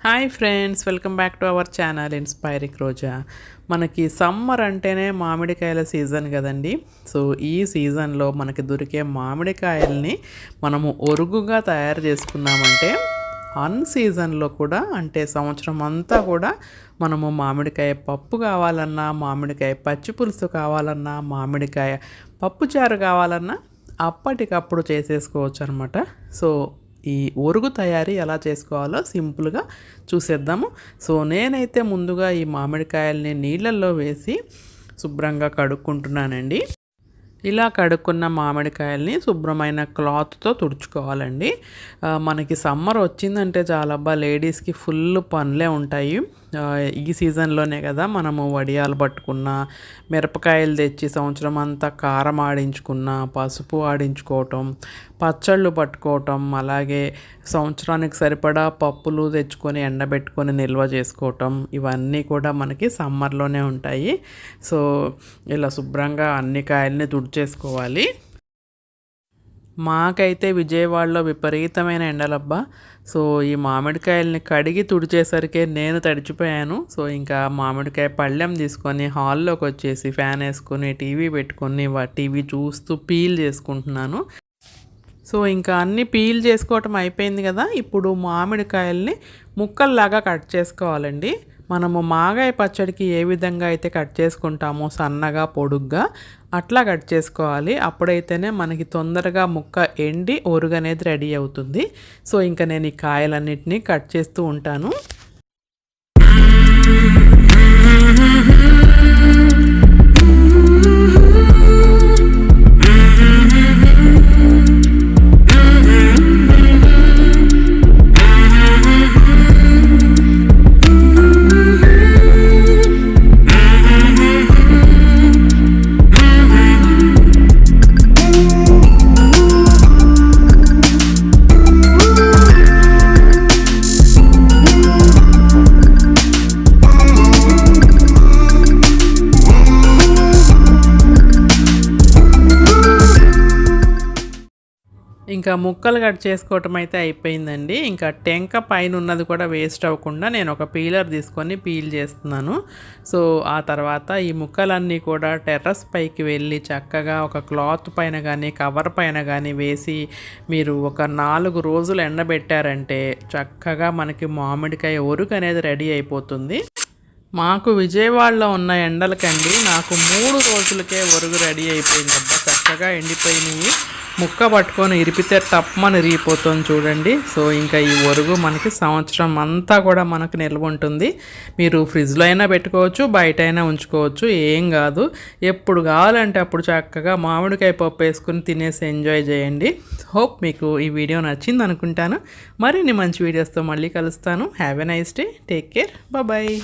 Hi friends welcome back to our channel inspiring Roja. మనకి summer అంటేనే మామిడికాయల season కదండి. So ఈ సీజన్లో మనకి దొరికే మామిడికాయల్ని మనము ఒరుగుగా తయారు చేసుకున్నామంటే అన్ సీజన్లో కూడా అంటే సంవత్సరం అంతా కూడా మనము మామిడికాయ పప్పు కావాలన్నా మామిడికాయ పచ్చి పులుసు కావాలన్నా మామిడికాయ పప్పుచారు కావాలన్నా అప్పటికప్పుడు చేసేసుకోవచ్చు అనమాట సో ఈ ఒరుగు తయారీ ఎలా చేసుకోవాలో సింపుల్గా చూసేద్దాము. సో నేనైతే ముందుగా ఈ మామిడికాయల్ని నీళ్ళల్లో వేసి శుభ్రంగా కడుక్కుంటున్నానండి. ఇలా కడుక్కున్న మామిడికాయల్ని శుభ్రమైన క్లాత్తో తుడుచుకోవాలండి. మనకి సమ్మర్ వచ్చిందంటే చాలా బాగా లేడీస్కి ఫుల్ పనులే ఉంటాయి. ఈ సీజన్లోనే కదా మనము వడియాలు పట్టుకున్న మిరపకాయలు తెచ్చి సంవత్సరం అంతా కారం ఆడించుకున్న పసుపు ఆడించుకోవటం పచ్చళ్ళు పట్టుకోవటం అలాగే సంవత్సరానికి సరిపడా పప్పులు తెచ్చుకొని ఎండబెట్టుకొని నిల్వ చేసుకోవటం ఇవన్నీ కూడా మనకి సమ్మర్లోనే ఉంటాయి. సో ఇలా శుభ్రంగా అన్ని కాయల్ని చేసుకోవాలి మాకైతే విజయవాడలో విపరీతమైన ఎండలబ్బా. సో ఈ మామిడికాయల్ని కడిగి తుడిచేసరికి నేను తడిచిపోయాను. సో ఇంకా మామిడికాయ పళ్ళెం తీసుకొని హాల్లోకి వచ్చేసి ఫ్యాన్ వేసుకొని టీవీ పెట్టుకొని టీవీ చూస్తూ పీల్ చేసుకుంటున్నాను. సో ఇంకా అన్నీ పీల్ చేసుకోవటం అయిపోయింది కదా. ఇప్పుడు మామిడికాయల్ని ముక్కల్లాగా కట్ చేసుకోవాలండి. మనము మాగాయ పచ్చడికి ఏ విధంగా అయితే కట్ చేసుకుంటామో సన్నగా పొడుగ్గా అట్లా కట్ చేసుకోవాలి. అప్పుడైతేనే మనకి తొందరగా ముక్క ఎండి ఒరుగనేది రెడీ అవుతుంది. సో ఇంకా నేను ఈ కాయలన్నిటినీ కట్ చేస్తూ ఉంటాను. ఇంకా ముక్కలు కట్ చేసుకోవటం అయితే అయిపోయిందండి. ఇంకా టెంక పైన ఉన్నది కూడా వేస్ట్ అవ్వకుండా నేను ఒక పీలర్ తీసుకొని పీల్ చేస్తున్నాను. సో ఆ తర్వాత ఈ ముక్కలన్నీ కూడా టెర్రస్ పైకి వెళ్ళి చక్కగా ఒక క్లాత్ పైన కానీ కవర్ పైన కానీ వేసి మీరు ఒక నాలుగు రోజులు ఎండబెట్టారంటే చక్కగా మనకి మామిడికాయ ఒరుగు అనేది రెడీ అయిపోతుంది. మాకు విజయవాడలో ఉన్న ఎండలకండి నాకు మూడు రోజులకే ఒరుగు రెడీ అయిపోయింది. చక్కగా ఎండిపోయినాయి. ముక్క పట్టుకొని ఇరిపితే టప్మని రిగిపోతుంది చూడండి. సో ఇంకా ఈ ఒరుగు మనకి సంవత్సరం అంతా కూడా మనకు నిల్వ ఉంటుంది. మీరు ఫ్రిడ్జ్లో అయినా పెట్టుకోవచ్చు బయట అయినా ఉంచుకోవచ్చు ఏం కాదు. ఎప్పుడు కావాలంటే అప్పుడు చక్కగా మామిడికాయ పప్పు వేసుకుని తినేసి ఎంజాయ్ చేయండి. హోప్ మీకు ఈ వీడియో నచ్చింది అనుకుంటాను. మరిన్ని మంచి వీడియోస్తో మళ్ళీ కలుస్తాను. Have a nice day. Take care. Bye.